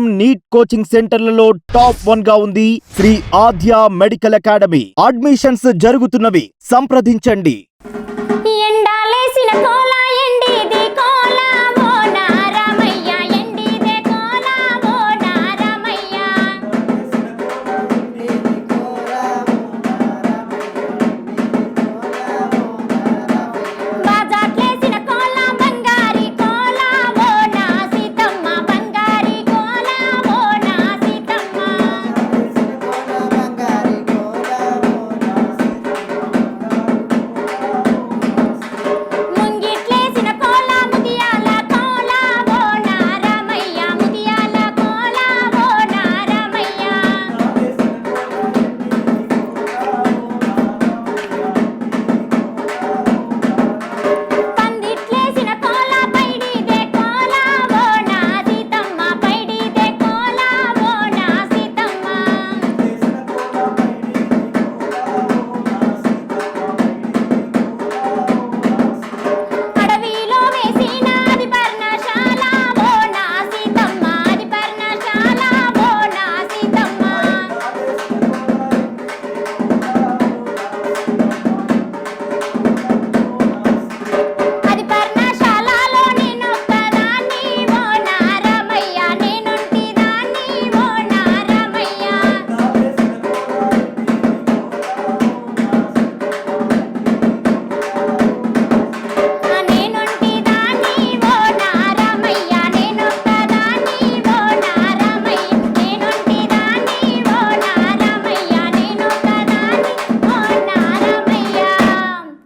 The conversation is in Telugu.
నీట్ కోచింగ్ సెంటర్లలో టాప్ వన్గా ఉంది Shri Aadya medical academy. Admissions జరుగుతున్నవి. సంప్రదించండి. ఎండాలేసిన